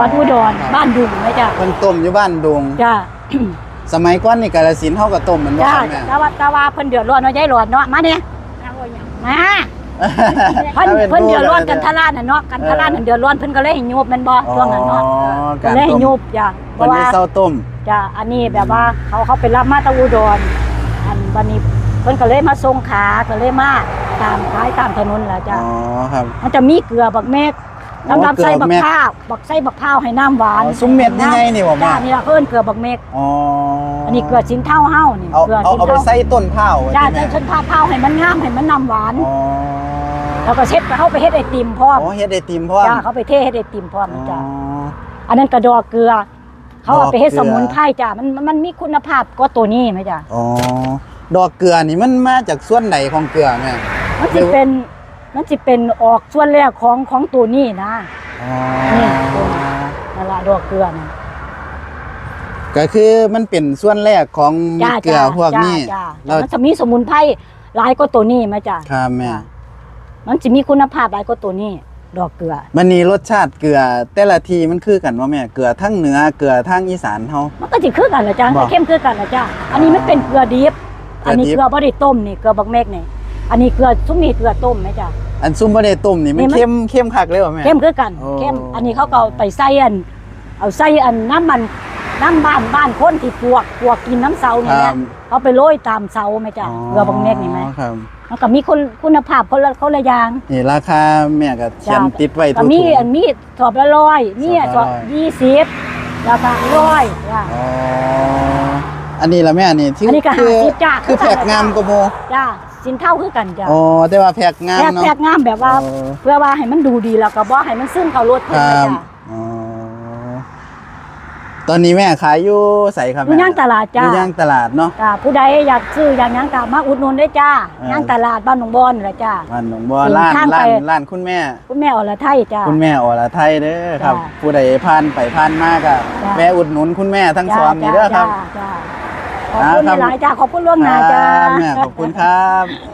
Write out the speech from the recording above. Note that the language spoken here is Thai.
วัดอุดรครับบ้านดุงไหมจ้ะเพิ่นต้มอยู่บ้านดงจ้าสมัยก่อนนี่กาฬสินธุ์เฮาก็ต้มแมันบ่จ้าครับแม่แต่ว่าแต่ว่าเพิ่นเดือดร้อนเนาะยายหลอดเนาะมาเนี่ยมาเพิ่นเพิ่นเดือดร้อนกันทะลานน่ะเนาะกันทะลานนั่นเดือดร้อนเพิ่นก็เลยให้โยบแมันบ่ช่วงนั้นเนาะอ๋อก็การเลยให้ต้มโยบจ้ะเพเพิ่นราะได้ว่า เซาต้ม จ้ะอันนี้แบบว่าเขาเขาไปรับมาตะอุดรอันบัดนี้เพิ่นก็เลยมาส่งขาก็เลยมาตามขายตามถนนแหละจ้ะอ๋อครับ มันจะมีเกลือบักเมก อ๋อน้ำดำใส่เกลือบับักกเมกข้าวบักใส่บักข้าวให้น้ำหวานอ๋อซุ้มเม็ดนี่ไงนี่บ่แม่จ้านี่ละเพิ่นเกลือบักเมกอ๋ออัอันนี้เกลือสินเท่าเฮานี่เอาเกลือเอาสินเอาไปเท่าใส่ต้นข้าวไว้จ้าที่ใส่แม่ชนผ้าเผาให้มันงามให้มันน้ำหวานอ๋อแล้วก็เช็ดเขาไปเฮ็ดไอติมพร้อมอ๋อเฮ็ดไอติมพร้อมจ้าเขาไปเทเฮ็ดไอติมพร้อมอ๋อจ้าอันนั้นกระดอกเกลือ เขาเอาไปเฮ็ดดอกเกลืสอมุนไพรจ้ามันมันมันมีคุณภาพกว่าตัวนี้ไหมจ้าอ๋อดอกเกลือนี่มันมาจากส่วนไหนของเกลือแม่มันสิเป็น มันสิเป็นออกส่วนแรกของของตัวนี้นะอ๋อนี่ตัวนี้นั่นละดอกเกลือนะก็คือมันเป็นส่วนแรกของเม็ดเกลือพวกนี้จ้าเรามันจะมีสมุนไพรหลายกว่าตัวนี้ไหมจ้าครับแม่มันจะมีคุณภาพหลายกว่าตัวนี้ ดอกเกลือ มันนี่รสชาติเกลือแต่ละทีมันคือกันว่าแม่เกลือทั้งเหนือเกลือทั้งอีสานเฮา มันก็จะคือกันแหละจ้าบอกเข้มคือกันแหละจ้าอันนี้มันเป็นเกลือดิบเกลือดิบอันนี้เกลือบ่ได้ต้มนี่เกลือบักเมกนี่ อันนี้เกลือซุ้มนี่เกลือต้มไหมจ้าอันซุมบ่ได้ต้มนี่มันนี่มัน เข้มเข้มคักเลยว่ะแม่ เข้มคือกันโอ้ เข้มอันนี้เขาก็เอาไปใส่อัน เอาใส่อันน้ำมันน้ำบ้านบ้านคนที่ปวกปวกกินน้ำเสานี่ครันะบเขาไปโรยตามเสาไหมจ้าเกลือบักเมกนี่ไหมอ๋อครับมันก็มีคุณคุณภาพคนละคนละอย่าง นี่ราคาแม่ก็เขียนติดไว้ก็ทุกมีถุง อันมีสอบละร้อยมีสอบละสอบร้อย ยี่สิบแล้วก็ร้อยจ้าอ๋ออันนี้ละแม่อันนี้ที่อันนี้ก็คือ50จ้ะ คือแพกงามกว่าโมจ้า สินเท่าคือกันจ้าอ๋อแต่ว่าแพกงามแพกเนาะ แพกงามแบบว่าเออเพื่อว่าให้มันดูดีแล้วก็บ่ให้มันซึมเข้ารถคเพิ่นรันะบจ้าอ๋อตอนนี้แม่ขายอยู่ใส่ครับอยู่แม่ย่างตลาดจ้าอยู่ย่างตลาดเนาะ จ้าผู้ใดอยากซื้ออยากหยังก็มาอุดหนุนได้จ้าเออ ย่างตลาดบ้านหนองบอนนี่แหละจ้า บ้านหนองบัวถึงร้านทางร้านไป ร้านคุณแม่ คุณแม่อรไทยจ้า คุณแม่อรไทยเด้อครับ จ้ะผู้ใดผ่านไปผ่านมาก็จ้ะ แวะอุดหนุนคุณแม่ทั้งสองนี่เด้อครับ จ้าจ้า ขอบคุณหลายๆจ้าขอบคุณล่วงหน้าจ้า แม่ขอบคุณครับ